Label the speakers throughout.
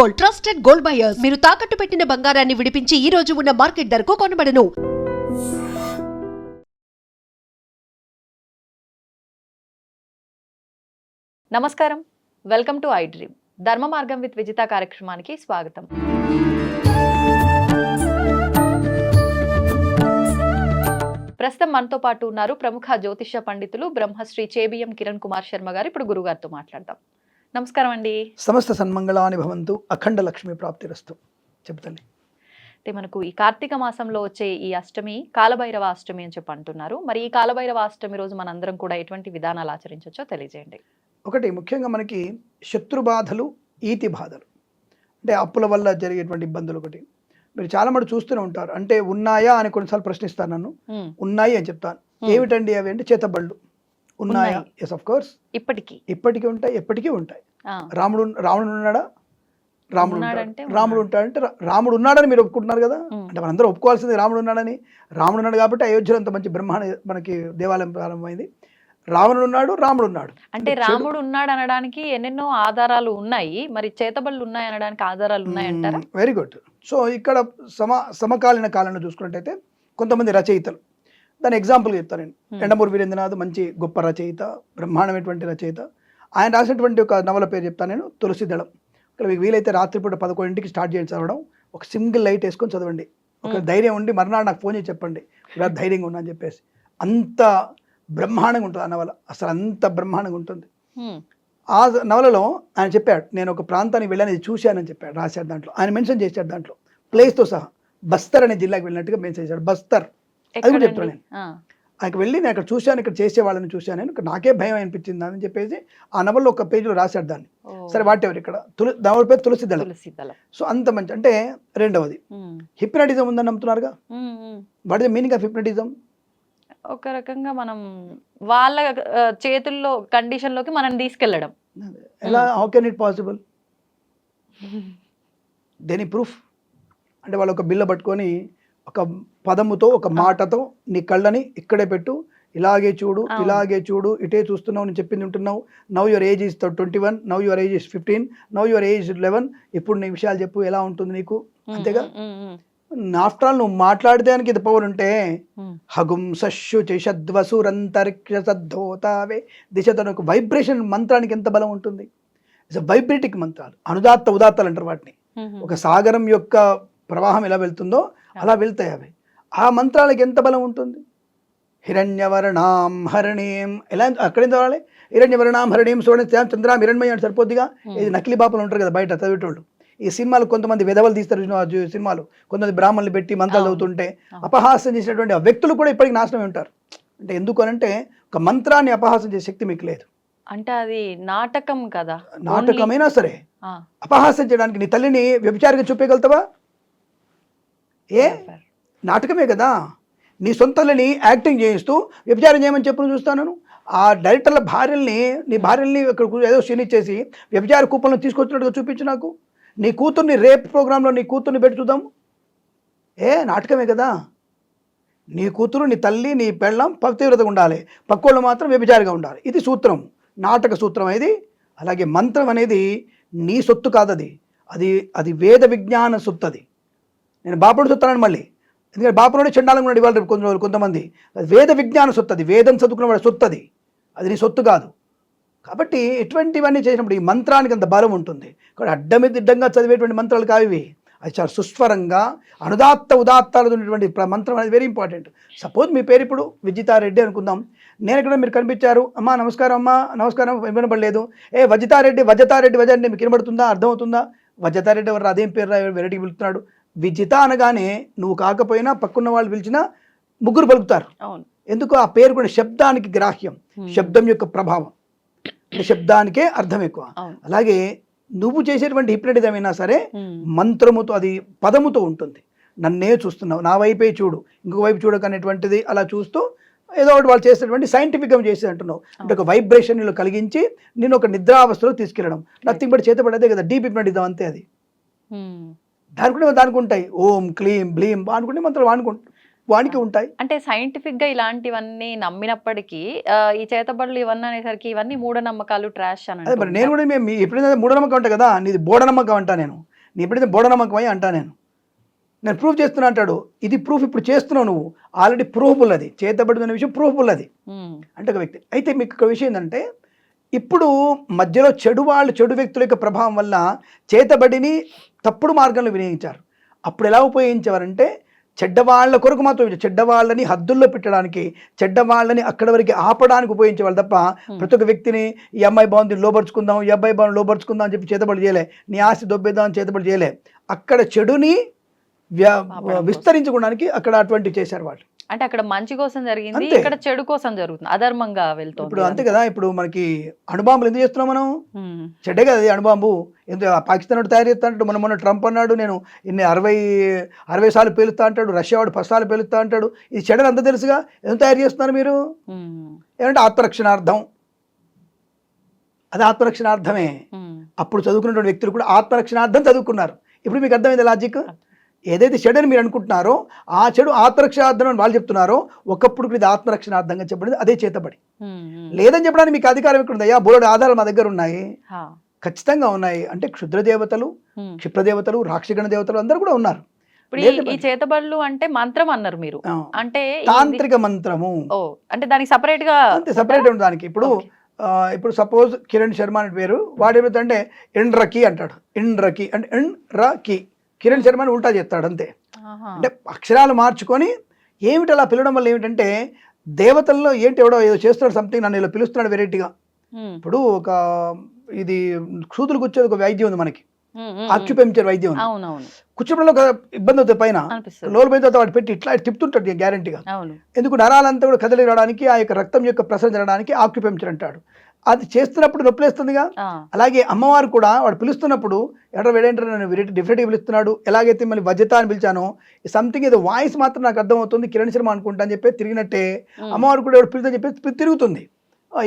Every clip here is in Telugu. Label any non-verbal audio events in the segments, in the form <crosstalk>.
Speaker 1: Gold trusted gold buyers. మీరు తాకట్టు పెట్టిన బంగారాన్ని విడిపించి ఈ రోజు ఉన్న మార్కెట్ ధరకు కొనబడను.
Speaker 2: నమస్కారం. Welcome to I dream. ధర్మ మార్గం విత్ విజిత కార్యక్రమానికి స్వాగతం. ప్రస్తుతం మనతో పాటు ఉన్నారు ప్రముఖ జ్యోతిష పండితులు బ్రహ్మశ్రీ చేబిఎం కిరణ్ కుమార్ శర్మ గారు. ఇప్పుడు గురుగారితో మాట్లాడదాం. నమస్కారం అండి
Speaker 3: సమస్త సన్మంగళాని భవంతు అఖండ లక్ష్మి ప్రాప్తిరస్తు. చెప్తాను
Speaker 2: అయితే మనకు ఈ కార్తీక మాసంలో వచ్చే ఈ అష్టమి కాలభైరవ అష్టమి అని చెప్పి అంటున్నారు. మరి ఈ కాలభైరవ అష్టమి రోజు మనందరం కూడా ఎటువంటి విధానాలు ఆచరించవచ్చో తెలియజేయండి.
Speaker 3: ఒకటి ముఖ్యంగా మనకి శత్రు బాధలు ఈతి బాధలు. అంటే అప్పుల వల్ల జరిగేటువంటి ఇబ్బందులు ఒకటి. మీరు చాలా మటు చూస్తూనే ఉంటారు. అంటే ఉన్నాయా అని కొన్నిసార్లు ప్రశ్నిస్తాను నన్ను. ఉన్నాయి అని చెప్తాను. ఏమిటండి అవి అంటే చేతబళ్ళు. ఉన్నాయా. ఎస్ ఆఫ్ కోర్స్
Speaker 2: ఇప్పటికీ.
Speaker 3: ఇప్పటికీ ఉంటాయి ఎప్పటికీ ఉంటాయి. రాముడు రావణుడు ఉన్నాడా? రాముడు రాముడు ఉంటాడంటే రాముడు ఉన్నాడని మీరు ఒప్పుకుంటున్నారు కదా? అంటే మనందరూ ఒప్పుకోవాల్సింది రాముడు ఉన్నాడని. రాముడు ఉన్నాడు కాబట్టి అయోధ్యలో అంత మంచి బ్రహ్మాండ మనకి దేవాలయం ప్రారంభమైంది. రావణుడు ఉన్నాడు రాముడు ఉన్నాడు.
Speaker 2: అంటే రాముడు ఉన్నాడు అనడానికి ఎన్నెన్నో ఆధారాలు ఉన్నాయి. మరి చేతబళ్ళు ఉన్నాయి అనడానికి ఆధారాలు ఉన్నాయంటారా
Speaker 3: వెరీ గుడ్ సో ఇక్కడ సమ సమకాలీన కాలంలో చూసుకున్నట్టయితే కొంతమంది రచయితలు దాని ఎగ్జాంపుల్ చెప్తాను నేను.
Speaker 2: Hmm.
Speaker 3: ఎండమూరి వీరేంద్రనాథ్ మంచి గొప్ప రచయిత బ్రహ్మాండమైనటువంటి రచయిత. ఆయన రాసినటువంటి ఒక నవల పేరు చెప్తాను నేను తులసి దళం. ఇక్కడ మీకు వీలైతే రాత్రిపూట పదకొండింటికి స్టార్ట్ చేయండి చదవడం. ఒక సింగిల్ లైట్ వేసుకొని చదవండి. ఒక
Speaker 2: Hmm.
Speaker 3: ధైర్యం ఉండి మర్నాడు నాకు ఫోన్ చేసి చెప్పండి. ఇలా ధైర్యంగా ఉన్నా అని చెప్పేసి. అంత బ్రహ్మాండంగా ఉంటుంది ఆ నవల. అసలు అంత బ్రహ్మాండంగా ఉంటుంది.
Speaker 2: హ్మ్,
Speaker 3: ఆ నవలలో ఆయన చెప్పాడు నేను ఒక ప్రాంతానికి వెళ్ళాను చూశానని చెప్పాడు రాశాడు దాంట్లో. ఆయన మెన్షన్ చేశాడు దాంట్లో. ప్లేస్తో సహా బస్తర్ అనే జిల్లాకి వెళ్ళినట్టుగా మెన్షన్ చేశాడు. బస్తర్. అది కూడా? చెప్తాను నేను. ఆయనకు వెళ్ళి నేను అక్కడ చూశాను ఇక్కడ చేసే వాళ్ళని చూశాను. నేను ఇక్కడ నాకే భయం అనిపించింది అని చెప్పేసి ఆ నవల్లో ఒక పేజీలో రాశాడు దాన్ని. సరే వాట్ ఎవరు ఇక్కడ? తులి నవల పేరు తులసి దళం.
Speaker 2: తులసి
Speaker 3: సో అంత మంచి అంటే రెండవది. హిప్నటిజం ఉందని నమ్ముతున్నారుగా. What is meaning of hypnotism?
Speaker 2: ఒక రకంగా మనం వాళ్ళ చేతుల్లో కండిషన్లోకి మనం తీసుకెళ్ళడం.
Speaker 3: ఎలా? హౌ కెన్ ఇట్ పాసిబుల్ దేని ప్రూఫ్ అంటే వాళ్ళు ఒక బిల్ల పట్టుకొని ఒక పదముతో ఒక మాటతో నీ కళ్ళని ఇక్కడే పెట్టు. ఇలాగే చూడు. ఇలాగే చూడు. ఇటే చూస్తున్నావు నేను చెప్పింది ఉంటున్నావు now your age is twenty one now your age is fifteen now your age eleven ఇప్పుడు నీ విషయాలు చెప్పు ఎలా ఉంటుంది నీకు? అంతేగా? ఆఫ్టర్ ఆల్ నువ్వు మాట్లాడడానికి ఇది పవర్ ఉంటే. హగుం సశ్యు చిషద్వసురంతరిక్ష సద్ధోతావే దిశతో ఒక వైబ్రేషన్ మంత్రానికి ఎంత బలం ఉంటుంది? ఇట్స్ వైబ్రేటిక్ మంత్రాలు. అనుదాత్త ఉదాత్తాలు అంటారు వాటిని. ఒక సాగరం యొక్క ప్రవాహం ఎలా వెళ్తుందో అలా వెళ్తాయి అవి. ఆ మంత్రాలకు ఎంత బలం ఉంటుంది? హిరణ్యవర్ణాం హరణీం. ఎలా అక్కడేం చదవాలి హిరణ్యవర్ణాం హరణీం చూడండి చంద్రాం హిరణ్మయం అంటే సరిపోద్దిగా? ఇది నకిలీ బాపులు ఉంటారు కదా బయట చదివేటోళ్ళు. ఈ సినిమాలు కొంతమంది విధవలు తీస్తారు సినిమాలు. కొంతమంది బ్రాహ్మణులు పెట్టి మంత్రాలు. చదువుతుంటే
Speaker 2: అవును.
Speaker 3: అపహాస్యం చేసినటువంటి ఆ వ్యక్తులు కూడా ఇప్పటికి నాశనం ఉంటారు. అంటే ఎందుకు అనంటే ఒక మంత్రాన్ని అపహాస్యం చేసే శక్తి మీకు లేదు.
Speaker 2: అంటే అది నాటకం కదా.
Speaker 3: నాటకమైనా సరే. అపహాస్యం చేయడానికి నీ తల్లిని వ్యభిచారిగా చూపేయగలుగుతావా? ఏ. నాటకమే కదా. నీ సొంతలని యాక్టింగ్ చేయిస్తూ వ్యభిచారం చేయమని చెప్పు చూస్తాను ఆ డైరెక్టర్ల భార్యల్ని నీ భార్యల్ని ఇక్కడ ఏదో సీన్ వ్యభిచార కూపంలో తీసుకొచ్చినట్టుగా చూపించు నాకు. నీ కూతుర్ని రేప్ ప్రోగ్రాంలో నీ కూతుర్ని పెట్టి చూద్దాం. ఏ నాటకమే కదా. నీ కూతురు నీ తల్లి నీ పెళ్ళం తీవ్రతగా ఉండాలి. పక్కోళ్ళు మాత్రం వ్యభిచారిగా ఉండాలి. ఇది సూత్రం. నాటక సూత్రం అనేది అలాగే మంత్రం అనేది నీ సొత్తు కాదది. అది అది వేద విజ్ఞాన సొత్తు అది నేను బాపుడు చెప్తానని మళ్ళీ. ఎందుకంటే బాపునుడే చండాలంగా ఉన్నాడు ఇవాళ రేపు కొంత రోజులు కొంతమంది. అది వేద విజ్ఞాన సొత్తు అది వేదం చదువుకున్న వాడి సొత్తు అది అది నీ సొత్తు కాదు. కాబట్టి ఎటువంటివన్నీ చేసినప్పుడు ఈ మంత్రానికి అంత బలం ఉంటుంది. కాబట్టి అడ్డమిదిడ్డంగా చదివేటువంటి మంత్రాలు కావి అది చాలా సుస్వరంగా అనుదాత్త ఉదాత్తాలు ఉన్నటువంటి మంత్రం అనేది వెరీ ఇంపార్టెంట్ సపోజ్ మీ పేరు ఇప్పుడు విజితారెడ్డి అనుకుందాం. నేను ఇక్కడ మీరు కనిపించారు. అమ్మా నమస్కారం అమ్మా నమస్కారం వినపడలేదు ఏ వజితారెడ్డి వజతారెడ్డి వజ అంటే మీకు వినబడుతుందా? అర్థమవుతుందా? వజతారెడ్డి ఎవరు? అదేం పేరు వెరైటీ పిలుతున్నాడు విజిత అనగానే నువ్వు కాకపోయినా పక్కన్న వాళ్ళు పిలిచినా ముగ్గురు పలుకుతారు. ఎందుకు? ఆ పేరు కూడా శబ్దానికి గ్రాహ్యం. శబ్దం యొక్క ప్రభావం. శబ్దానికే అర్థం ఎక్కువ. అలాగే నువ్వు చేసేటువంటి హిప్నటిజం అయినా సరే. మంత్రముతో అది పదముతో ఉంటుంది. నన్నే చూస్తున్నావు నా వైపే చూడు ఇంకొక వైపు చూడకనేటువంటిది అలా చూస్తూ ఏదో ఒకటి వాళ్ళు చేసేటువంటి సైంటిఫిక్గా చేసి అంటున్నావు. అంటే ఒక వైబ్రేషన్ కలిగించి నేను ఒక నిద్రావస్థలో తీసుకెళ్ళడం. నథింగ్ బట్ చేతపడేదే కదా డీప్ హిప్నటిజం అంతే అది. దానికి కూడా దానికి ఉంటాయి ఓం క్లీం బ్లీం వానుకుంటే మంత్రాలు వానుకుంటు వానికి ఉంటాయి.
Speaker 2: అంటే సైంటిఫిక్గా ఇలాంటివన్నీ నమ్మినప్పటికీ ఈ చేతబడులు ఇవన్నీ అనేసరికి ఇవన్నీ మూఢనమ్మకాలు ట్రాష్ అని
Speaker 3: అదే మరి
Speaker 2: అంటూ
Speaker 3: నేను కూడా మేము ఎప్పుడైనా మూఢనమ్మకం ఉంటా కదా నీది బోడనమ్మకం అంటా నేను. నీ ఎప్పుడైతే బోడనమ్మకమై అంటా నేను. నేను ప్రూఫ్ చేస్తున్నా అంటాడు. ఇది ప్రూఫ్ ఇప్పుడు చేస్తున్నావు నువ్వు. ఆల్రెడీ ప్రూఫబుల్ అది చేతబడిన విషయం ప్రూఫబుల్ అది అంటే ఒక వ్యక్తి. అయితే మీకు ఒక విషయం ఏంటంటే ఇప్పుడు మధ్యలో చెడు వాళ్ళు చెడు వ్యక్తుల యొక్క ప్రభావం వల్ల చేతబడిని తప్పుడు మార్గంలో వినియోగించారు. అప్పుడు ఎలా ఉపయోగించేవారంటే చెడ్డవాళ్ళ కొరకు మాత్రం. చెడ్డవాళ్ళని హద్దుల్లో పెట్టడానికి చెడ్డవాళ్ళని అక్కడ వరకు ఆపడానికి ఉపయోగించేవాళ్ళు తప్ప ప్రతి ఒక్క వ్యక్తిని ఈ అమ్మాయి బాగుంది లోపరుచుకుందాం ఈ అబ్బాయి బాగుంది లోపరుచుకుందాం అని చెప్పి చేతబడి చేయలే. నీ ఆస్తి దొబ్బేద్దాం అని చేతబడి చేయలే. అక్కడ చెడుని. విస్తరించుకోవడానికి అక్కడ అటువంటి చేశారు వాళ్ళు.
Speaker 2: అంటే అక్కడ మంచి కోసం జరిగింది. ఇక్కడ చెడు కోసం జరుగుతుంది అధర్మంగా వెళ్తుంది
Speaker 3: ఇప్పుడు అంతే కదా ఇప్పుడు మనకి అణుబాంబులు ఎందుకు చేస్తున్నాం మనం? చెడ్డే కదా అది అణుబాంబు. ఎందుకు పాకిస్తాన్ వాడు తయారు చేస్తా అంటాడు మొన్న మొన్న ట్రంప్ అన్నాడు నేను ఇన్ని అరవై అరవై సార్లు పేలుస్తా అంటాడు రష్యా వాడు పది సార్లు పేలుస్తా అంటాడు ఇది చెడ్డని అంత తెలుసుగా? ఎందుకు తయారు చేస్తున్నారు మీరు? ఏమంటే ఆత్మరక్షణార్థం. అది ఆత్మరక్షణార్థమే. అప్పుడు చదువుకున్నటువంటి వ్యక్తులు కూడా ఆత్మరక్షణార్థం చదువుకున్నారు. ఇప్పుడు మీకు అర్థమైంది లాజిక్ ఏదైతే చెడు అని మీరు అనుకుంటున్నారో ఆ చెడు ఆత్మరక్షణార్థం అని వాళ్ళు చెప్తున్నారో ఒకప్పుడు ఇది ఆత్మరక్షణార్థంగా చెప్పబడింది అదే చేతబడి. లేదని చెప్పడానికి మీకు అధికారం ఎక్కడ ఉందయ్యా బోర్డు ఆధారాలు మా దగ్గర ఉన్నాయి. ఖచ్చితంగా ఉన్నాయి. అంటే క్షుద్ర దేవతలు. క్షిప్రదేవతలు రాక్షగణ దేవతలు అందరూ కూడా ఉన్నారు.
Speaker 2: ఇప్పుడు ఈ- చేతబడులు అంటే మంత్రం అన్నారు మీరు. అంటే
Speaker 3: తాంత్రిక మంత్రము.
Speaker 2: అంటే దానికి సపరేట్గా
Speaker 3: అంతే సపరేట్ ఉంది దానికి. ఇప్పుడు ఇప్పుడు సపోజ్ కిరణ్ శర్మ అనే పేరు వాడు ఏమవుతుందంటే ఎండ్రకి అంటాడు. ఎండ్రకి అంటే ఎండ్రకి కిరణ్ శర్మ అని ఉల్టా చేస్తాడు అంతే. అంటే అక్షరాలు మార్చుకొని ఏమిటి అలా పిలవడం వల్ల ఏమిటంటే దేవతల్లో ఏంటి ఎవడో ఏదో చేస్తున్నాడు సంథింగ్ నన్ను ఇలా పిలుస్తున్నాడు వెరైటీగా ఇప్పుడు ఒక ఇది సూదులు కూర్చొని ఒక వైద్యం ఉంది మనకి. ఆక్యుపెంచర్ వైద్యం కూర్చోడంలో ఒక ఇబ్బంది అవుతుంది పైన. లోలు పోయిన తర్వాత వాడు పెట్టి ఇట్లా తిప్పుతుంటాడు గ్యారంటీగా ఎందుకు నరాలంతా కూడా కదలి రావడానికి ఆ యొక్క రక్తం యొక్క ప్రసరణ జరగడానికి ఆక్యుపెంచర్ అంటాడు. అది చేస్తున్నప్పుడు నొప్పిలేస్తుందిగా? అలాగే అమ్మవారు కూడా వాడు పిలుస్తున్నప్పుడు ఎక్కడ వేడేంటారు వెరైటీ డిఫరెంట్గా పిలుస్తున్నాడు? ఎలాగైతే మళ్ళీ వజ్రత అని పిలిచానో సంథింగ్ ఏదో వాయిస్ మాత్రం నాకు అర్థమవుతుంది కిరణ్ శర్మ అనుకుంటా అని చెప్పి తిరిగినట్టే అమ్మవారు కూడా ఎవరు పిలుదని చెప్పి తిరుగుతుంది.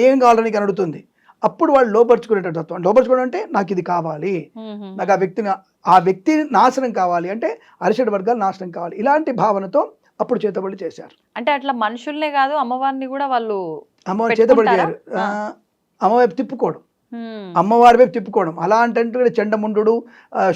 Speaker 3: ఏం కావాలని నీకు అడుగుతుంది. అప్పుడు వాళ్ళు లోపరుచుకునేటట్టు తత్వం. లోపరుచుకోవడం అంటే నాకు ఇది కావాలి. నాకు ఆ వ్యక్తిని ఆ వ్యక్తి నాశనం కావాలి. అంటే అరిషడ్ వర్గాలు నాశనం కావాలి. ఇలాంటి భావనతో అప్పుడు చేతబడి చేశారు.
Speaker 2: అంటే అట్లా మనుషుల్నే కాదు అమ్మవారిని కూడా వాళ్ళు
Speaker 3: అమ్మవారి చేతబడి చేయరు అమ్మవైపు తిప్పుకోవడం అమ్మవారి వైపు తిప్పుకోవడం అలా అంటే చండముండు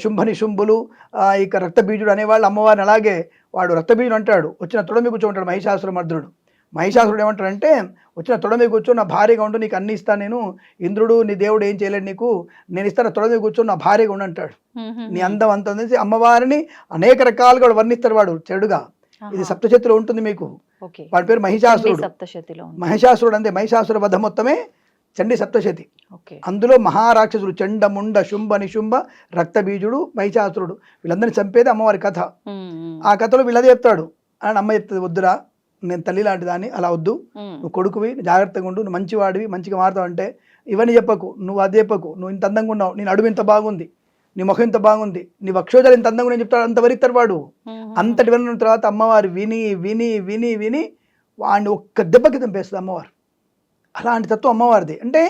Speaker 3: శుంభని శుంభులు ఆ, ఇక రక్తబీజుడు అనేవాళ్ళు అమ్మవారిని అలాగే వాడు రక్తబీజుడు అంటాడు. వచ్చిన తొడమి కూర్చోంటాడు మహిషాసుర మర్దుడు మహిషాసురుడు ఏమంటాడంటే వచ్చిన తొడమి కూర్చో నా భార్యగా ఉండు నీకు అన్ని ఇస్తాను నేను. ఇంద్రుడు నీ దేవుడు ఏం చేయలేడు నీకు. నేను ఇస్తాను తొడమి కూర్చో నా భార్యగా ఉండు అంటాడు. నీ అందం అంత ఉంది. అమ్మవారిని అనేక రకాలుగా వర్ణిస్తాడు వాడు చెడుగా. ఇది సప్తశతిలో ఉంటుంది మీకు. వాడి పేరు మహిషాసురుడు. మహిషాసురుడు అంతే మహిషాసుర వధ మొత్తమే చండి సప్తశతి.
Speaker 2: ఓకే.
Speaker 3: అందులో మహారాక్షసుడు చండ ముండ శుంభ నిశుంభ రక్తబీజుడు మహిషాసురుడు వీళ్ళందరినీ చంపేది అమ్మవారి కథ. ఆ కథలో వీళ్ళదే చెప్తాడు. అని అమ్మ చెప్తుంది వద్దురా నేను తల్లి లాంటి దాన్ని అలా వద్దు. నువ్వు కొడుకువి జాగ్రత్తగా ఉండు నువ్వు మంచివాడివి మంచిగా మారుతావు అంటే ఇవన్నీ చెప్పకు నువ్వు అది చెప్పకు నువ్వు ఇంత అందంగా ఉన్నావు నీ నడుము ఇంత బాగుంది నీ ముఖం ఇంత బాగుంది నీ వక్షోజాలు ఇంత అందంగా నేను చెప్తాడు అంత వరిస్తారు వాడు.
Speaker 2: ఉమ్,
Speaker 3: అంతటి విన్న తర్వాత అమ్మవారు విని విని విని విని వాడిని ఒక్క దెబ్బకి చంపేస్తుంది అమ్మవారు. అలాంటి తత్వం అమ్మవారిది. అంటే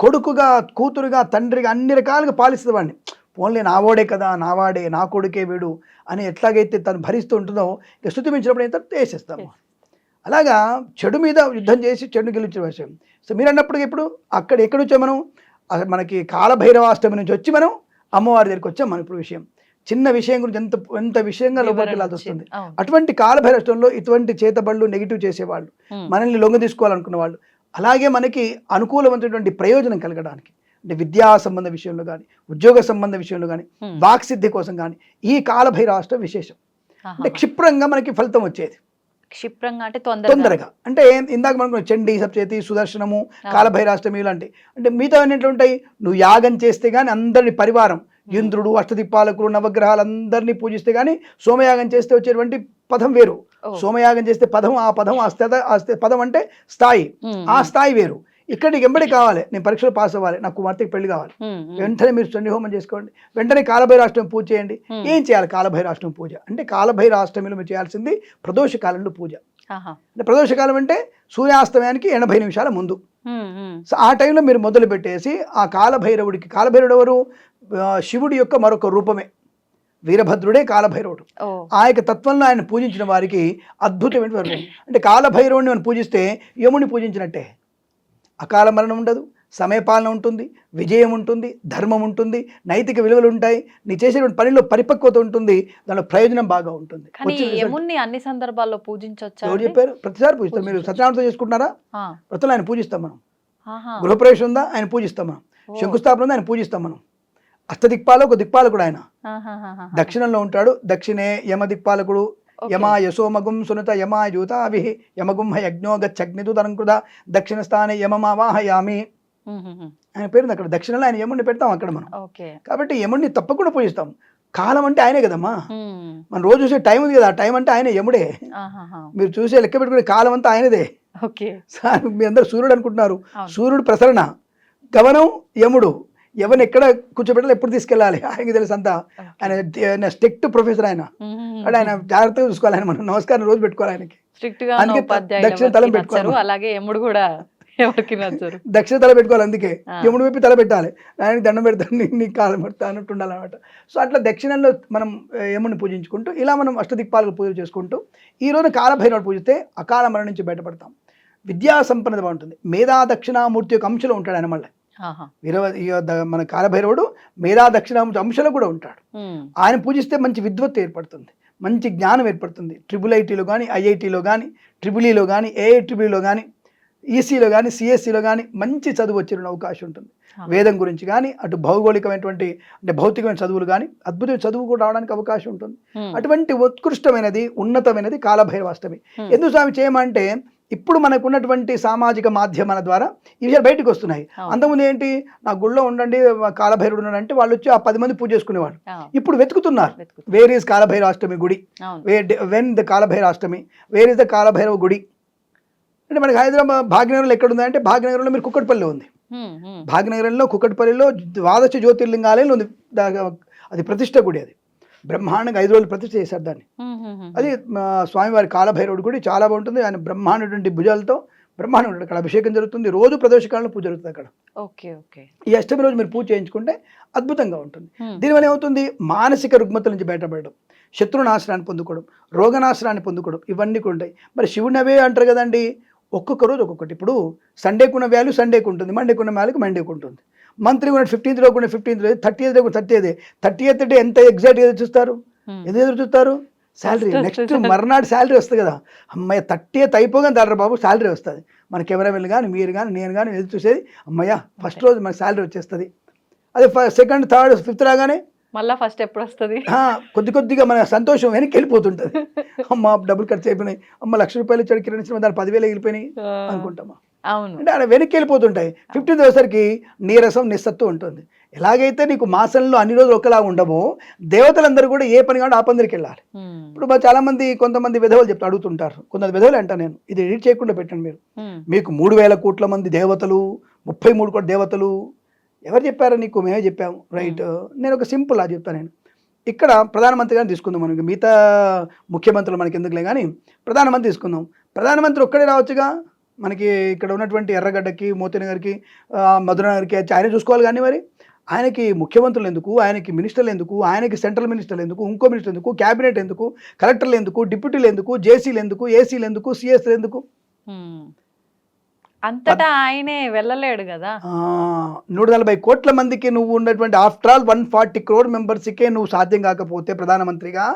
Speaker 3: కొడుకుగా కూతురుగా తండ్రిగా అన్ని రకాలుగా పాలిస్తుంది వాడిని. పోన్లే నావాడే కదా నావాడే నా కొడుకే వీడు అని ఎట్లాగైతే తను భరిస్తూ ఉంటుందో ఇక శృతి మించినప్పుడు అయితే వేసేస్తాము అలాగా చెడు మీద యుద్ధం చేసి చెడు గెలిచిన విషయం. సో మీరు అన్నప్పుడు ఇప్పుడు అక్కడ ఎక్కడి వచ్చాం మనం మనకి కాలభైరవాష్టమి నుంచి వచ్చి మనం అమ్మవారి దగ్గరికి వచ్చాం మనం ఇప్పుడు విషయం. చిన్న విషయం గురించి ఎంత ఎంత విషయంగా లోపలికి వెళ్ళాల్సి. వస్తుంది. అటువంటి కాలభైరష్టంలో ఇటువంటి చేతబడులు నెగిటివ్ చేసేవాళ్ళు. మనల్ని లొంగ తీసుకోవాలనుకున్న వాళ్ళు అలాగే మనకి అనుకూలమైనటువంటి ప్రయోజనం కలగడానికి అంటే విద్యా సంబంధ విషయంలో కానీ ఉద్యోగ సంబంధ విషయంలో కానీ వాక్సిద్ధి కోసం కానీ ఈ కాలభైరాష్ట్రం విశేషం. అంటే క్షిప్రంగా మనకి ఫలితం వచ్చేది.
Speaker 2: క్షిప్రంగా అంటే తొందరగా.
Speaker 3: అంటే ఇందాక మనకు చండీ సప్చేతి సుదర్శనము కాలభైరాష్టమి ఇలాంటి అంటే మిగతా ఉంటాయి. నువ్వు యాగం చేస్తే కానీ అందరిని పరివారం ఇంద్రుడు అష్టదిప్పాలకులు నవగ్రహాలు అందరినీ పూజిస్తే కానీ సోమయాగం చేస్తే వచ్చేటువంటి పదం వేరు. సోమయాగం చేస్తే పదం ఆ పదం ఆ స్థిత ఆ పదం అంటే స్థాయి. ఆ స్థాయి వేరు. ఇక్కడ నీకు ఎంబడి కావాలి. నేను పరీక్షలు పాస్ అవ్వాలి. నాకు కుమార్తెకి పెళ్ళి కావాలి. వెంటనే మీరు చండీ హోమం చేసుకోండి. వెంటనే కాలభైరాష్టమి పూజ చేయండి. ఏం చేయాలి కాలభైరాష్టమి పూజ? అంటే కాలభైరాష్టమిలో మీరు చేయాల్సింది ప్రదోష కాలంలో పూజ. అంటే ప్రదోష కాలం అంటే సూర్యాస్తమయానికి ఎనభై నిమిషాల ముందు. సో ఆ టైంలో మీరు మొదలు పెట్టేసి ఆ కాలభైరవుడికి కాలభైరవుడు ఎవరు శివుడి యొక్క మరొక రూపమే. వీరభద్రుడే కాలభైరవుడు. ఆ యొక్క తత్వంలో ఆయన పూజించిన వారికి అద్భుతమైన వరం. అంటే కాలభైరవుడిని మనం పూజిస్తే యముని పూజించినట్టే. అకాల మరణం ఉండదు సమయపాలన ఉంటుంది విజయం ఉంటుంది ధర్మం ఉంటుంది నైతిక విలువలు ఉంటాయి నీ చేసేటువంటి పనిలో పరిపక్వత ఉంటుంది దానిలో ప్రయోజనం బాగా ఉంటుంది.
Speaker 2: యముణ్ణి అన్ని సందర్భాల్లో పూజించవచ్చా
Speaker 3: ఎవరు? చెప్పారు? ప్రతిసారి పూజిస్తాం మీరు సత్యనారాయణతో చేసుకుంటున్నారా?
Speaker 2: ఆ,
Speaker 3: వ్రతంలో ఆయన పూజిస్తాం మనం. గృహప్రవేశం ఉందా? ఆయన పూజిస్తాం మనం. శంకుస్థాపన ఉందా? ఆయన పూజిస్తాం మనం. అష్టదిక్పాలు ఒక దిక్పాలకుడు ఆయన. దక్షిణంలో ఉంటాడు. దక్షిణే యమ దిక్పాలకుడు. యమా యశోమగుం సునత యమా యూతాభి. యమగుంహ యజ్ఞో గచ్చగ్నితు తరంకృత దక్షిణ స్థానే యమమావాహయామి. ఆయన పేరు అక్కడ. దక్షిణంలో ఆయన యముడిని పెడతాం అక్కడ మనం. కాబట్టి యముడిని తప్పకుండా పూజిస్తాం. కాలం అంటే ఆయనే కదమ్మా. మనం రోజు చూసే టైం ఉంది కదా. ఆ టైం అంటే ఆయనే యముడే. మీరు చూసే లెక్క పెట్టుకునే కాలం అంతా ఆయనదే. మీ అందరు సూర్యుడు అనుకుంటున్నారు. సూర్యుడు ప్రసరణ. గమనం యముడు. ఎవరిని ఎక్కడ కూర్చోబెట్టాలి ఎప్పుడు తీసుకెళ్ళాలి? <laughs> ఆయనకి తెలుసు అంతా. ఆయన ఆయన స్ట్రిక్ట్ ప్రొఫెసర్ ఆయన. అంటే ఆయన జాగ్రత్తగా చూసుకోవాలి. ఆయన మనం నమస్కారం రోజు పెట్టుకోవాలి ఆయనకి. దక్షిణ తలం పెట్టుకోవాలి.
Speaker 2: అలాగే యముడు కూడా <laughs>
Speaker 3: దక్షిణ తల పెట్టుకోవాలి అందుకే.
Speaker 2: ఆ.
Speaker 3: యముడు వైపు తల పెట్టాలి. ఆయనకి దండం పెడతాను నీ నీ కాలం పెడతా అన్నట్టు ఉండాలన్నమాట. సో అట్లా దక్షిణంలో మనం ఆ, యముడిని పూజించుకుంటూ ఇలా మనం అష్టదిక్పాలకు పూజ చేసుకుంటూ ఈ రోజు కాలభైరవుడు పూజిస్తే అకాల మరణం నుంచి బయటపడతాం. విద్యా సంపన్నత బాగుంటుంది. మేధా దక్షిణామూర్తి యొక్క అంశలో ఉంటాడు ఆయన మళ్ళీ. వీరవ మన కాలభైరవుడు మేధా దక్షిణామూర్తి అంశలో కూడా ఉంటాడు. ఆయన పూజిస్తే మంచి విద్వత్తు ఏర్పడుతుంది మంచి జ్ఞానం ఏర్పడుతుంది. ట్రిపుల్ ఐటీలో కానీ ఐఐటీలో కానీ ట్రిపుల్ ఈలో కానీ ఏఐ ట్రిపుల్లో కానీ ఈసీలో కానీ సిఎస్సిలో కానీ మంచి చదువు వచ్చే అవకాశం ఉంటుంది. వేదం గురించి కానీ అటు భౌగోళికమైనటువంటి అంటే భౌతికమైన చదువులు కానీ అద్భుతమైన చదువు కూడా రావడానికి అవకాశం ఉంటుంది. అటువంటి ఉత్కృష్టమైనది ఉన్నతమైనది కాలభైరవాష్టమి. ఎందుకు స్వామి చేయమంటే ఇప్పుడు మనకు ఉన్నటువంటి సామాజిక మాధ్యమాల ద్వారా ఈ విషయాలు బయటకు వస్తున్నాయి. అంతకుముందు ఏంటి? నా గుళ్ళో ఉండండి కాలభైరుడు ఉన్నాడు అంటే వాళ్ళు వచ్చి ఆ పది మంది పూజ చేసుకునేవాళ్ళు. ఇప్పుడు వెతుకుతున్నారు.
Speaker 2: వెతుకుతా.
Speaker 3: వేర్ ఈజ్ కాలభైరాష్టమి గుడి? Way when the Kalabhairashtami where is the Kalabhairava గుడి? అంటే మనకి హైదరాబాద్ భాగ్యనగరంలో ఎక్కడ ఉంది అంటే భాగ్యనగరంలో మీరు కుక్కట్పల్లి ఉంది. భాగ్యనగరంలో కుక్కట్పల్లిలో ద్వాదశ జ్యోతిర్లింగాలయంలో ఉంది. అది ప్రతిష్ట గుడి అది. బ్రహ్మాండంగా ఐదు రోజులు ప్రతిష్ట చేశారు దాన్ని. అది స్వామివారి కాలభైరవుడు గుడి చాలా బాగుంటుంది. ఆయన బ్రహ్మాండటువంటి భుజాలతో బ్రహ్మాండం ఉంటుంది అక్కడ అభిషేకం జరుగుతుంది. రోజు ప్రదోషకాలంలో పూజ జరుగుతుంది అక్కడ.
Speaker 2: Okay okay.
Speaker 3: ఈ అష్టమి రోజు మీరు పూజ చేయించుకుంటే అద్భుతంగా ఉంటుంది. దీనివల్ల ఏమవుతుంది? మానసిక రుగ్మతల నుంచి బయటపడడం శత్రునాశనాన్ని పొందుకోవడం రోగనాశనాన్ని పొందుకోవడం ఇవన్నీ కూడా ఉంటాయి. మరి శివుని అవే అంటారు కదండి? ఒక్కొక్క రోజు ఒక్కొక్కటి. ఇప్పుడు సండేకు ఉన్న వాల్యూ సండేకు ఉంటుంది. మండేకు ఉన్న వాల్యూకి మండేకు ఉంటుంది. మంత్లీ కూడా ఫిఫ్టీన్త్లో కూడా ఫిఫ్టీన్త్ థర్టీ ఎయిత్ కూడా థర్టీ ఎయిత్ థర్టీ ఎయిత్ అంటే ఎంత ఎగ్జాక్ట్గా ఎదురు చూస్తారు
Speaker 2: ఉమ్.
Speaker 3: ఎందుకు ఎదురు చూస్తారు శాలరీ నెక్స్ట్. మర్నాడు శాలరీ వస్తుంది కదా. అమ్మాయి థర్టీ ఎయిత్ అయిపోగానే దాని బాబు శాలరీ వస్తుంది. మన కెమెరామెన్ కానీ మీరు కానీ నేను కానీ ఎదురు చూసేది అమ్మయ్య ఫస్ట్ రోజు మనకి శాలరీ వచ్చేస్తుంది. అదే సెకండ్ థర్డ్ ఫిఫ్త్ రాగానే
Speaker 2: మళ్ళా ఫస్ట్ ఎప్పుడు వస్తుంది?
Speaker 3: కొద్ది కొద్దిగా మన సంతోషం వెనక్కి వెళ్ళిపోతుంటుంది. <laughs> అమ్మ డబ్బులు ఖర్చు అయిపోయినాయి. అమ్మ లక్ష రూపాయలు ఇచ్చాడు కిరణ్ సినిమా దాని పదివేలు వెళ్ళిపోయినాయి అనుకుంటామా? అంటే ఆడ వెనక్కి వెళ్ళిపోతుంటాయి. ఫిఫ్టీన్త్ వచ్చేసరికి నీరసం నిస్సత్తు ఉంటుంది. ఎలాగైతే నీకు మాసంలో అన్ని రోజులు ఒకలా ఉండవో దేవతలందరూ కూడా ఏ పని కావాలో ఆ పందిరికి వెళ్ళాలి. ఇప్పుడు మా చాలా మంది కొంతమంది విధవలు చెప్తే అడుగుతుంటారు. కొంతమంది విధవలు అంటా నేను. ఇది ఎడిట్ చేయకుండా పెట్టండి మీరు. మీకు మూడు వేల కోట్ల మంది దేవతలు ముప్పై మూడు కోట్ల దేవతలు ఎవరు చెప్పారో నీకు? మేమే చెప్పాము. రైట్. నేను ఒక సింపుల్ అది చెప్తాను నేను. ఇక్కడ ప్రధానమంత్రి గారిని తీసుకుందాం మనకి మిగతా ముఖ్యమంత్రులు మనకి ఎందుకులే కానీ ప్రధానమంత్రి తీసుకుందాం. ప్రధానమంత్రి ఒక్కడే రావచ్చుగా? మనకి ఇక్కడ ఉన్నటువంటి ఎర్రగడ్డకి మోతిన గారికి మధుర గారికి ఆయన చూసుకోవాలి కానీ మరి? ఆయనకి ముఖ్యమంత్రులు ఎందుకు? ఆయనకి మినిస్టర్లు ఎందుకు? ఆయనకి సెంట్రల్ మినిస్టర్లు ఎందుకు? ఇంకో మినిస్టర్ ఎందుకు? క్యాబినెట్ ఎందుకు? కలెక్టర్లు ఎందుకు? డిప్యూటీలు ఎందుకు? జేసీలు ఎందుకు? ఏసీలు ఎందుకు? సిఎస్లు ఎందుకు.
Speaker 2: అంతటా ఆయనే వెళ్ళలేడు కదా.
Speaker 3: నూట నలభై కోట్ల మందికి నువ్వు ఉన్నటువంటి after all one forty crore మెంబర్స్కే నువ్వు సాధ్యం కాకపోతే ప్రధానమంత్రిగా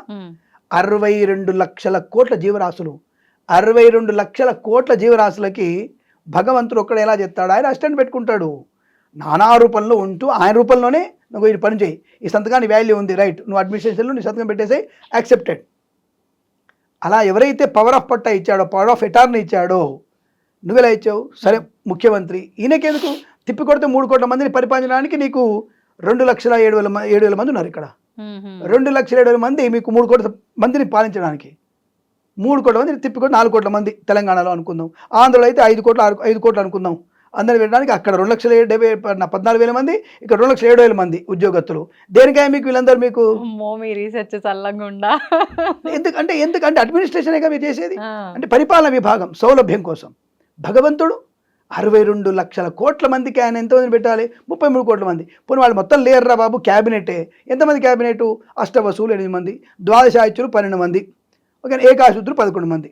Speaker 3: అరవై రెండు లక్షల కోట్ల జీవరాశులు అరవై రెండు లక్షల కోట్ల జీవరాశులకి భగవంతుడు ఒక్కడ ఎలా చెప్తాడు? ఆయన అసిస్టెంట్ పెట్టుకుంటాడు. నానా రూపంలో ఉంటూ ఆయన రూపంలోనే నువ్వు ఈ పని చేయి. ఈ సంతకాన్ని వాల్యూ ఉంది రైట్ నువ్వు అడ్మినిస్ట్రేషన్లో నీ సంతకం పెట్టేసి యాక్సెప్టెడ్ అలా ఎవరైతే పవర్ ఆఫ్ పట్టా ఇచ్చాడో పవర్ ఆఫ్ అటార్నీ ఇచ్చాడో నువ్వెలా ఇచ్చావు? సరే ముఖ్యమంత్రి. ఈయనకెందుకు? తిప్పి కొడితే మూడు కోట్ల మందిని పరిపాలించడానికి నీకు రెండు లక్షల ఏడు వేల ఏడు వేల మంది ఉన్నారు ఇక్కడ. రెండు లక్షల ఏడు వేల మంది మీకు మూడు కోట్ల మందిని పాలించడానికి. మూడు కోట్ల మంది తిప్పి కొట్టి నాలుగు కోట్ల మంది తెలంగాణలో అనుకుందాం. ఆంధ్రలో అయితే ఐదు కోట్ల ఆరు ఐదు కోట్లు అనుకుందాం. అందరిని పెట్టడానికి అక్కడ రెండు లక్షల డెబ్బై పద్నాలుగు వేల మంది ఇక్కడ రెండు లక్షల ఏడు వేల మంది ఉద్యోగస్తులు. దేనికై మీకు వీళ్ళందరూ మీకు?
Speaker 2: మీ రీసెర్చ్ చల్లంగుండా
Speaker 3: ఎందుకంటే ఎందుకంటే అడ్మినిస్ట్రేషన్గా మీరు చేసేది? అంటే పరిపాలన విభాగం సౌలభ్యం కోసం. భగవంతుడు అరవై రెండు లక్షల కోట్ల మందికి ఆయన ఎంతమందిని పెట్టాలి? ముప్పై మూడు కోట్ల మంది. పోనీ వాళ్ళు మొత్తం లేరురా బాబు క్యాబినెటే. ఎంతమంది క్యాబినెట్? అష్టవసులు ఎనిమిది మంది. ద్వాదశాయుచులు పన్నెండు మంది. ఓకే ఏకాశుద్ధులు పదకొండు మంది.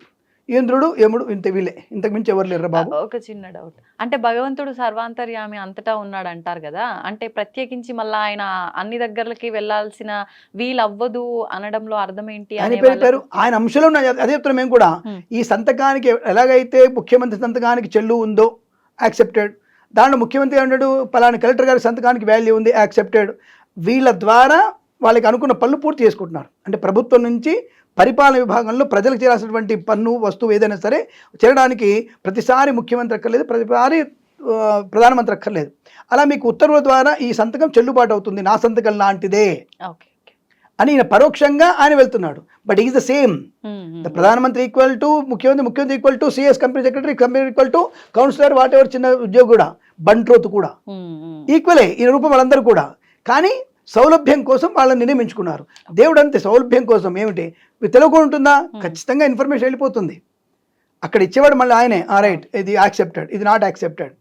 Speaker 3: ఇంద్రుడు యముడు ఇంత వీళ్ళే. ఇంతకు మించి ఎవరు లేరు బాబు?
Speaker 2: ఒక చిన్న డౌట్ అంటే భగవంతుడు సర్వాంతర్యామి అంతటా ఉన్నాడు అంటారు కదా? అంటే ప్రత్యేకించి మళ్ళీ ఆయన అన్ని దగ్గరలకి వెళ్ళాల్సిన వీలు అవ్వదు అనడంలో అర్థం ఏంటి అనే
Speaker 3: పేరు ఆయన అంశంలో అదే చెప్తున్నాం మేము కూడా. ఈ సంతకానికి ఎలాగైతే ముఖ్యమంత్రి సంతకానికి చెల్లు ఉందో యాక్సెప్టెడ్ దాంట్లో ముఖ్యమంత్రి అన్నాడు పలానా కలెక్టర్ గారి సంతకానికి వాల్యూ ఉంది యాక్సెప్టెడ్ వీళ్ళ ద్వారా వాళ్ళకి అనుకున్న పనులు పూర్తి చేసుకుంటున్నారు. అంటే ప్రభుత్వం నుంచి పరిపాలన విభాగంలో ప్రజలకు చేరాల్సినటువంటి పన్ను వస్తువు ఏదైనా సరే చేరడానికి ప్రతిసారి ముఖ్యమంత్రి అక్కర్లేదు ప్రతిసారి ప్రధానమంత్రి అక్కర్లేదు. అలా మీకు ఉత్తర్వుల ద్వారా ఈ సంతకం చెల్లుబాటు అవుతుంది. నా సంతకం లాంటిదే అని ఈయన పరోక్షంగా ఆయన వెళ్తున్నాడు. But is the same. The ప్రధానమంత్రి ఈక్వల్ టు ముఖ్యమంత్రి ముఖ్యమంత్రి equal to CS company secretary company equal to councillor whatever చిన్న ఉద్యోగి కూడా బంట్రోత్ కూడా. ఈక్వలే ఈ రూపం వాళ్ళందరూ కూడా. కానీ సౌలభ్యం కోసం వాళ్ళని నియమించుకున్నారు. దేవుడు అంతే సౌలభ్యం కోసం. ఏమిటి? ఉంటుందా ఖచ్చితంగా ఇన్ఫర్మేషన్ వెళ్ళిపోతుంది. అక్కడ ఇచ్చేవాడు మళ్ళీ ఆయనే ఆ రైట్ ఇది యాక్సెప్టెడ్ ఇది నాట్ యాక్సెప్టెడ్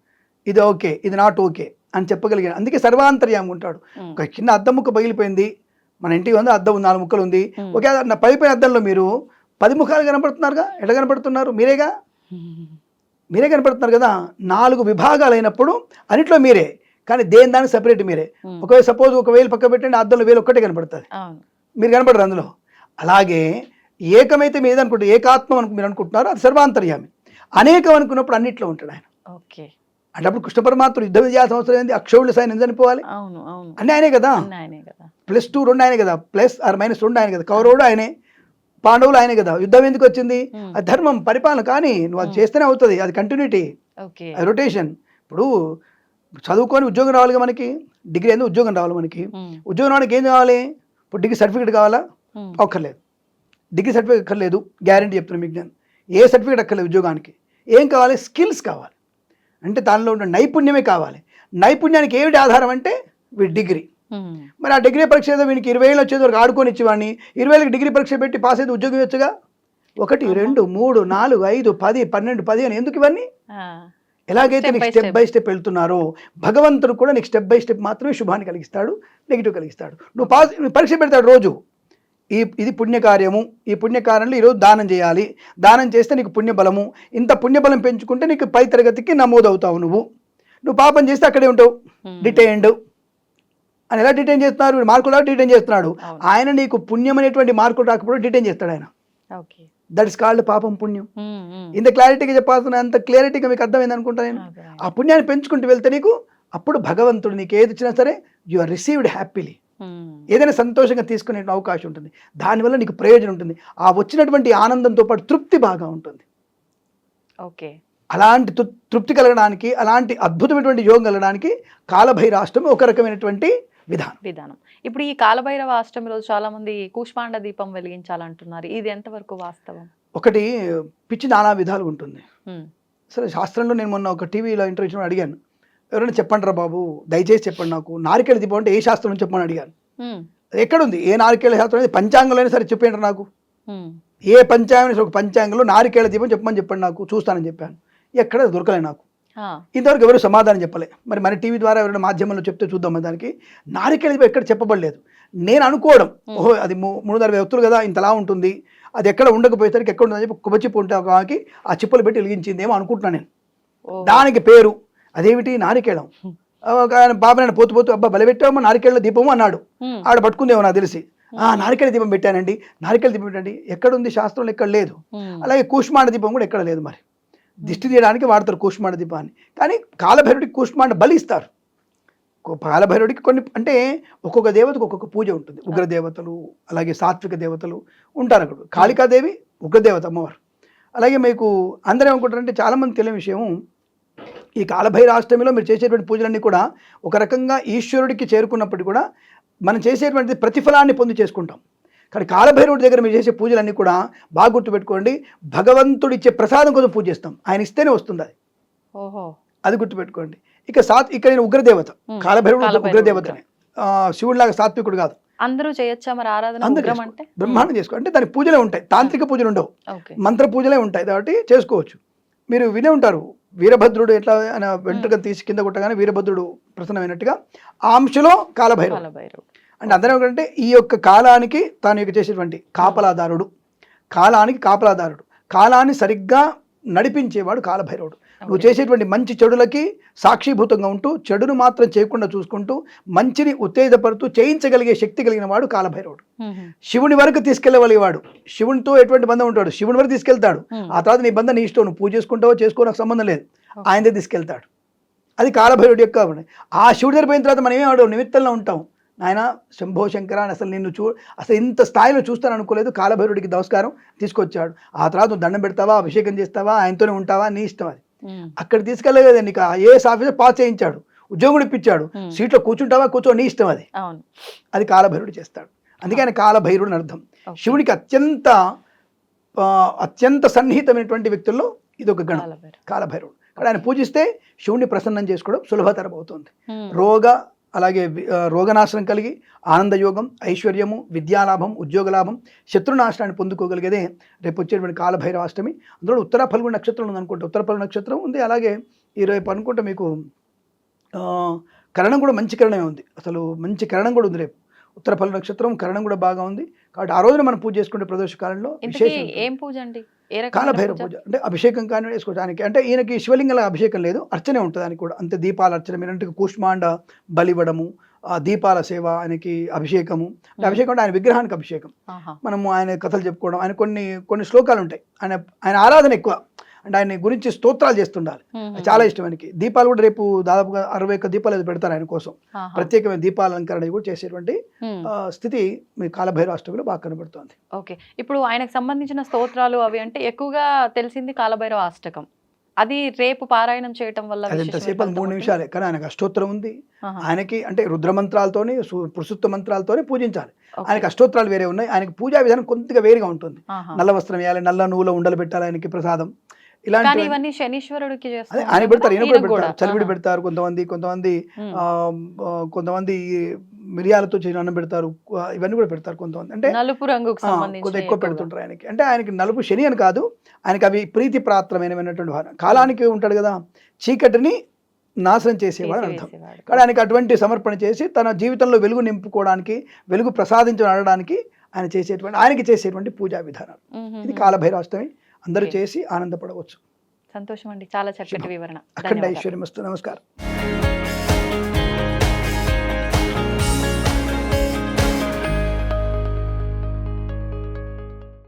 Speaker 3: ఇది ఓకే ఇది నాట్ ఓకే అని చెప్పగలిగాడు. అందుకే సర్వాంతర్యామి ఉంటాడు. ఒక చిన్న అద్దం ముక్క పగిలిపోయింది. మన ఇంటికి ఉంది అద్దం ఉంది నాలుగు ముక్కలు ఉంది. ఒకే నా పగిలిపోయిన అద్దంలో మీరు పది ముఖాలు కనపడుతున్నారుగా? ఎట్లా కనపడుతున్నారు? మీరేగా? మీరే కనపడుతున్నారు కదా? నాలుగు విభాగాలు అయినప్పుడు అన్నిట్లో మీరే. కానీ దేని దానికి సపరేట్ మీరే. ఒకవేళ సపోజ్ ఒక వేలు పక్క పెట్టండి అద్దంలో వేలు ఒక్కటే కనపడుతుంది. మీరు కనపడరు అందులో. అలాగే ఏకమైతే మీరు ఏదనుకుంటారు ఏకాత్మం అనుకు మీరు అనుకుంటున్నారు అది సర్వాంతర్యామి. అనేకం అనుకున్నప్పుడు అన్నిట్లో ఉంటాడు ఆయన.
Speaker 2: ఓకే.
Speaker 3: అంటే అప్పుడు కృష్ణ పరమాత్ముడు యుద్ధం చేయాల్సిన అవసరం ఏంది? అక్షౌళ్ళు సైన్ ఎందుకు చనిపోవాలి?
Speaker 2: అవును అవును.
Speaker 3: అన్నీ ఆయనే కదా? ప్లస్ టూ రెండు ఆయనే కదా? ప్లస్ ఆర్ మైనస్ రెండు ఆయన కదా? కౌరవుడు ఆయనే. పాండవులు ఆయనే కదా? యుద్ధం ఎందుకు వచ్చింది. అది ధర్మం పరిపాలన. కానీ నువ్వు అది చేస్తేనే అవుతుంది. అది కంటిన్యూటీ అది రొటేషన్ ఇప్పుడు చదువుకొని ఉద్యోగం రావాలి మనకి. డిగ్రీ ఎందుకు ఉద్యోగం రావాలి మనకి. ఉద్యోగం రావడానికి ఏం కావాలి? ఇప్పుడు డిగ్రీ సర్టిఫికేట్ కావాలా? అక్కర్లేదు డిగ్రీ సర్టిఫికేట్ అక్కర్లేదు గ్యారంటీ చెప్తున్నాను మీకు నేను. ఏ సర్టిఫికేట్ అక్కర్లేదు ఉద్యోగానికి. ఏం కావాలి? స్కిల్స్ కావాలి. అంటే దానిలో ఉన్న నైపుణ్యమే కావాలి. నైపుణ్యానికి ఏమిటి ఆధారం అంటే వీడి డిగ్రీ. మరి ఆ డిగ్రీ పరీక్ష ఏదో వీనికి ఇరవై ఏళ్ళు వచ్చేది వరకు ఆడుకొని ఇచ్చేవాడిని. ఇరవై ఏళ్ళకి డిగ్రీ పరీక్ష పెట్టి పాస్ అయితే ఉద్యోగం ఇవ్వచ్చుగా? ఒకటి రెండు మూడు నాలుగు ఐదు పది పన్నెండు పది అని ఎందుకు ఇవన్నీ ఎలాగైతే నీకు స్టెప్. బై స్టెప్ వెళ్తున్నారో భగవంతుడు కూడా నీకు స్టెప్ బై స్టెప్ మాత్రమే శుభాన్ని కలిగిస్తాడు నెగిటివ్ కలిగిస్తాడు. నువ్వు పాస్ పరీక్ష పెడతాడు రోజు. ఈ ఇది పుణ్యకార్యము. ఈ పుణ్యకార్యంలో ఈరోజు దానం చేయాలి. దానం చేస్తే నీకు పుణ్యబలము. ఇంత పుణ్యబలం పెంచుకుంటే నీకు పై తరగతికి నమోదవుతావు నువ్వు. నువ్వు పాపం చేస్తే అక్కడే ఉంటావు. డిటైన్డ్. అని ఎలా డిటైన్ చేస్తున్నారు? మార్కులు డిటైన్ చేస్తున్నాడు. ఆయన నీకు పుణ్యం అనేటువంటి మార్కులు రాకపోతే డిటైన్ చేస్తాడు ఆయన. దట్ ఇస్ కాల్డ్ పాపం పుణ్యం. ఇంత క్లారిటీగా చెప్పాల్సిన అంత క్లారిటీగా మీకు అర్థమైంది అనుకుంటా నేను. ఆ పుణ్యాన్ని పెంచుకుంటూ వెళ్తే నీకు అప్పుడు భగవంతుడు నీకు ఏది ఇచ్చినా సరే యు ఆర్ రిసీవ్డ్ హ్యాపీలీ ఏదైనా సంతోషంగా తీసుకునే అవకాశం ఉంటుంది. దానివల్ల నీకు ప్రయోజనం ఉంటుంది. ఆ వచ్చినటువంటి ఆనందంతో పాటు తృప్తి బాగా ఉంటుంది.
Speaker 2: ఓకే
Speaker 3: అలాంటి తృప్తి కలగడానికి అలాంటి అద్భుతమైనటువంటి యోగం కలగడానికి కాలభైరాష్టమి ఒక రకమైనటువంటి విధానం.
Speaker 2: విధానం. ఇప్పుడు ఈ కాలభైరవ అష్టమి రోజు చాలా మంది కూష్మాండ దీపం వెలిగించాలంటున్నారు. ఇది ఎంతవరకు వాస్తవం?
Speaker 3: ఒకటి పిచ్చి నానా విధాలు ఉంటుంది.
Speaker 2: ఉమ్,
Speaker 3: సరే శాస్త్రంలో నేను మొన్న ఒక టీవీలో ఇంటర్వ్యూ అడిగాను. ఎవరైనా చెప్పండి రా బాబు దయచేసి చెప్పండి నాకు. నారికేళ దీపం అంటే ఏ శాస్త్రం నుంచి చెప్పమని అడిగాను. ఎక్కడుంది? ఏ నారికేళ శాస్త్రం అనేది పంచాంగంలో అయినా సరే చెప్పండి నాకు. ఏ పంచాంగం ఒక పంచాంగంలో నారికేళ దీపం చెప్పమని చెప్పండి నాకు చూస్తానని చెప్పాను. ఎక్కడ దొరకలే నాకు. ఇంతవరకు ఎవరు సమాధానం చెప్పలే. మరి మన టీవీ ద్వారా ఎవరైనా మాధ్యమంలో చెప్తే చూద్దాం దానికి. నారికేళ దీపం ఎక్కడ చెప్పబడలేదు. నేను అనుకోవడం ఓహో అది మూడు నాలుగు వ్యక్తులు కదా ఇంతలా ఉంటుంది. అది ఎక్కడ ఉండకపోయేసరికి ఎక్కడ ఉంటుందని చెప్పి కుబచిప్పు ఉంటే ఒక ఆమెకి ఆ చిప్పలు పెట్టి వెలిగించిందేమో అనుకుంటున్నాను నేను. దానికి పేరు అదేమిటి? నారికేళం. ఒక ఆయన బాబు నేను పోతూ పోతూ అబ్బా బలపెట్టామో నారికేళ్ళ దీపము అన్నాడు. ఆడ పట్టుకుందేమో నాకు తెలిసి. ఆ నారికేళ దీపం పెట్టానండి. నారికేళ దీపం పెట్టండి. ఎక్కడుంది? శాస్త్రంలో ఎక్కడ లేదు. అలాగే కూష్మాండ దీపం కూడా ఎక్కడ లేదు మరి. దిష్టి తీయడానికి వాడతారు కూష్మాండ దీపాన్ని. కానీ కాలభైరుడికి కూష్మాండ బలి ఇస్తారు. కాలభైరుడికి కొన్ని అంటే ఒక్కొక్క దేవతకు ఒక్కొక్క పూజ ఉంటుంది. ఉగ్ర దేవతలు అలాగే సాత్విక దేవతలు ఉంటారు అక్కడ. కాళికాదేవి ఉగ్రదేవత అమ్మవారు. అలాగే మీకు అందరూ ఏమనుకుంటారంటే చాలామంది తెలియని విషయం ఈ కాలభైరాష్టమిలో మీరు చేసేటువంటి పూజలన్నీ కూడా ఒక రకంగా ఈశ్వరుడికి చేరుకున్నప్పటికీ కూడా మనం చేసేటువంటి ప్రతిఫలాన్ని పొంది చేసుకుంటాం. కానీ కాలభైరవుడి దగ్గర మీరు చేసే పూజలన్నీ కూడా బాగా గుర్తుపెట్టుకోండి. భగవంతుడు ఇచ్చే ప్రసాదం కోసం పూజ చేస్తాం. ఆయన ఇస్తేనే వస్తుంది అది.
Speaker 2: ఓహో.
Speaker 3: అది గుర్తుపెట్టుకోండి. ఇక సాత్ ఇక్కడ నేను ఉగ్రదేవత. కాలభైరవుడు ఉగ్రదేవతనే శివుడిలాగా సాత్వికుడు కాదు.
Speaker 2: అందరూ చేయొచ్చా మరి ఆరాధన
Speaker 3: అందరూ
Speaker 2: అంటే?
Speaker 3: బ్రహ్మాండం చేసుకో అంటే దాని పూజలే ఉంటాయి. తాంత్రిక పూజలు ఉండవు. మంత్ర పూజలే ఉంటాయి కాబట్టి చేసుకోవచ్చు. మీరు వినే ఉంటారు. వీరభద్రుడు ఎట్లా ఆయన వెంట్రుక తీసి కింద కొట్టగానే వీరభద్రుడు ప్రసన్నమైనట్టుగా ఆ అంశలో కాలభైరవుడు.
Speaker 2: కాలభైరవుడు.
Speaker 3: అంటే అందరం ఏంటంటే ఈ యొక్క కాలానికి తాను యొక్క చేసేటువంటి కాపలాదారుడు. కాలానికి కాపలాదారుడు. కాలాన్ని సరిగ్గా నడిపించేవాడు కాలభైరవుడు. నువ్వు చేసేటువంటి మంచి చెడులకి సాక్షిభూతంగా ఉంటూ చెడును మాత్రం చేయకుండా చూసుకుంటూ మంచిని ఉత్తేజపడుతూ చేయించగలిగే శక్తి కలిగిన వాడు కాలభైరవుడు. శివుని వరకు తీసుకెళ్ళవలివాడు శివునితో ఎటువంటి బంధం ఉంటాడు? శివుని వరకు తీసుకెళ్తాడు. ఆ తర్వాత నీ బంధం నీ ఇష్టం నువ్వు పూజ చేసుకుంటావో చేసుకో నాకు సంబంధం లేదు. ఆయనదే తీసుకెళ్తాడు. అది కాలభైరుడి యొక్క ఆ శివుడి దగ్గర పోయిన తర్వాత మనం ఏమాడు నిమిత్తంలో ఉంటాం. నాయన శంభో శంకర అని అసలు నిన్ను చూ అసలు ఇంత స్థాయిలో చూస్తాను అనుకోలేదు. కాలభైరుడికి నమస్కారం తీసుకొచ్చాడు. ఆ తర్వాత నువ్వు దండం పెడతావా? అభిషేకం చేస్తావా? ఆయనతోనే ఉంటావా? నీ ఇష్టం అది. అక్కడ తీసుకెళ్ళలేదు నీకు? ఏఎస్ ఆఫీసర్ పాస్ చేయించాడు. ఉద్యోగం ఇప్పించాడు. సీట్లో కూర్చుంటావా? కూర్చో నీ ఇష్టం అది. అది కాలభైరుడు చేస్తాడు. అందుకే ఆయన కాలభైరుడు అని అర్థం. శివునికి అత్యంత అత్యంత సన్నిహితమైనటువంటి వ్యక్తుల్లో ఇది ఒక గణం ఇక్కడ ఆయన పూజిస్తే శివుణ్ణి ప్రసన్నం చేసుకోవడం సులభతరం అవుతుంది. రోగ అలాగే రోగనాశనం కలిగి ఆనందయోగం ఐశ్వర్యము విద్యాలాభం ఉద్యోగలాభం శత్రునాశనాన్ని పొందుకోగలిగేదే రేపు వచ్చేటువంటి కాలభైరవాష్టమి. అందులో ఉత్తర ఫల్గుణ నక్షత్రం ఉంది అనుకుంటే ఉత్తర ఫల్గుణ నక్షత్రం ఉంది. అలాగే ఈ రేపు అనుకుంటే మీకు కరణం కూడా మంచి కరణమే ఉంది. అసలు మంచి కరణం కూడా ఉంది రేపు. ఉత్తర ఫల నక్షత్రం కరణం కూడా బాగా ఉంది. కాబట్టి ఆ రోజున మనం పూజ చేసుకునే ప్రదోష కాలంలో విశేషం
Speaker 2: ఏం పూజ అండి?
Speaker 3: కాలభైరవ
Speaker 2: పూజ?
Speaker 3: అంటే అభిషేకం కానీ వేసుకోవడానికి అంటే ఈయనకి శివలింగల అభిషేకం లేదు. అర్చనే ఉంటుంది ఆయనకి కూడా. అంతే దీపాల అర్చన మీరంటే కూష్మాండ బలివ్వడము ఆ దీపాల సేవ ఆయనకి అభిషేకము. అభిషేకం అంటే ఆయన విగ్రహానికి అభిషేకం. మనము ఆయన కథలు చెప్పుకోవడం. ఆయన కొన్ని కొన్ని శ్లోకాలు ఉంటాయి. ఆయన ఆయన ఆరాధన ఎక్కువ. అంటే ఆయన గురించి స్తోత్రాలు చేస్తుండాలి. అది చాలా ఇష్టం ఆయనకి. దీపాలు కూడా రేపు దాదాపుగా అరవై ఒక్క దీపాలు ఏదో పెడతారు ఆయన కోసం. ప్రత్యేకమైన దీపాల అలంకరణ కూడా చేసేటువంటి స్థితి మీ కాలభైరవ అష్టమిలో బాగా కనబడుతోంది.
Speaker 2: ఓకే. ఇప్పుడు ఆయనకు సంబంధించిన స్తోత్రాలు అవి అంటే ఎక్కువగా తెలిసింది కాలభైరవ అష్టకం. అది రేపు పారాయణం చేయటం వల్ల
Speaker 3: అది ఎంతసేపు? అది మూడు నిమిషాలే. కానీ ఆయనకు అష్టోత్తరం ఉంది. ఆయనకి అంటే రుద్రమంత్రాలతోని సు- పురుషుత్వ మంత్రాలతోనే పూజించాలి. ఆయనకి అష్టోత్తరాలు వేరే ఉన్నాయి. ఆయనకి పూజా విధానం కొద్దిగా వేరుగా ఉంటుంది. నల్ల వస్త్రం వేయాలి నల్ల నువ్వులో ఉండలు పెట్టాలి ఆయనకి ప్రసాదం. ఇలాంటి
Speaker 2: ఇవన్నీ శనీశ్వరుడికి
Speaker 3: ఆయన పెడతారు ఈయన కూడా పెడతారు. చలివిడి. పెడతారు కొంతమంది కొంతమంది కొంతమంది మిరియాలతో చేసిన అన్నం పెడతారు ఇవన్నీ కూడా పెడతారు కొంతమంది. అంటే
Speaker 2: నలుపు రంగుకు సంబంధించి
Speaker 3: కొద్దిగా ఎక్కువ పెడుతుంటారు ఆయనకి. అంటే ఆయనకి నలుపు శని అని కాదు ఆయనకి అవి ప్రీతి ప్రాత్రమైనటువంటి భావన కాలానికి ఉంటాడు కదా చీకటిని నాశనం చేసేవాడు అర్థం. కానీ ఆయనకి అటువంటి సమర్పణ చేసి తన జీవితంలో వెలుగు నింపుకోవడానికి వెలుగు ప్రసాదించడానికి ఆయన చేసేటువంటి ఆయనకి చేసేటువంటి పూజా విధానాలు. ఇది కాలభైరాష్టమి అందరూ. చేసి ఆనందపడవచ్చు.
Speaker 2: సంతోషం అండి చాలా చక్కటి వివరణ.
Speaker 3: అఖండ. ఐశ్వర్యమస్తు. నమస్కారం.